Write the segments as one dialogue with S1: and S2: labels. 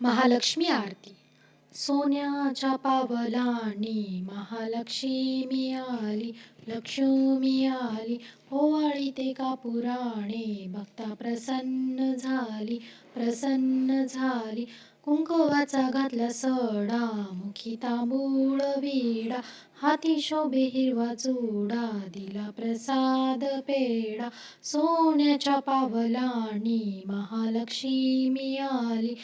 S1: महालक्ष्मी आरती. सोन्याच्या पावलानी महालक्ष्मी आली लक्ष्मी आली ओवाळी ते कापुराणे भक्ता प्रसन्न झाली प्रसन्न झाली. कुंकवाचा घातला सडा मुखी तांबूळ विडा. हाती शोभे हिरवा चुडा दिला प्रसाद पेडा सोन्याच्या पावलानी महालक्ष्मी आली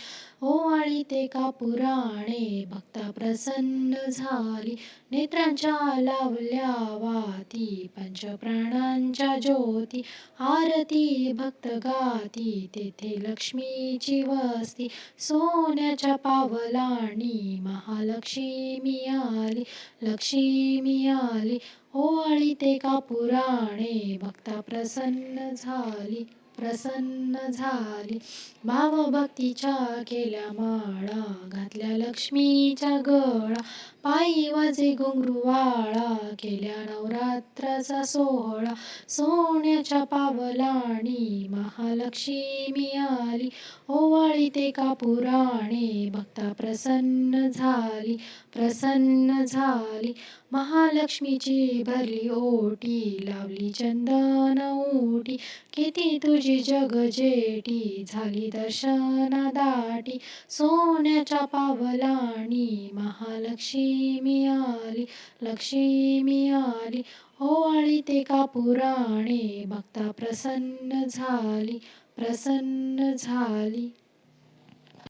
S1: ओवाळी ते का पुराणे? भक्ता प्रसन्न झाली. नेत्रांच्या लावल्या वाती पंचप्राणांच्या ज्योती. आरती भक्त गाती तेथे लक्ष्मीची वस्ती. सोन्याच्या पावलाणी महालक्ष्मी आली. लक्ष्मी आली. ओवाळी ते का पुराणे? भक्ता प्रसन्न झाली. प्रसन्न झाली. भावभक्तीच्या केल्या माळा घातल्या लक्ष्मीच्या गळा पायी वाजे घुंगरूवाळा केल्या नवरात्राचा सोहळा. सोन्याच्या पावलांनी महालक्ष्मी आली ओवाळी ते का पुराणे भक्ता प्रसन्न झाली प्रसन्न झाली. महालक्ष्मीची भरली ओटी लावली चंदन ओटी किती तुझी जग जेटी झाली दर्शना दाटी. सोन्याच्या पावलाणी महालक्ष्मी आली लक्ष्मी आली ओवाळी ते का पुराणे? भक्ता प्रसन्न झाली प्रसन्न झाली.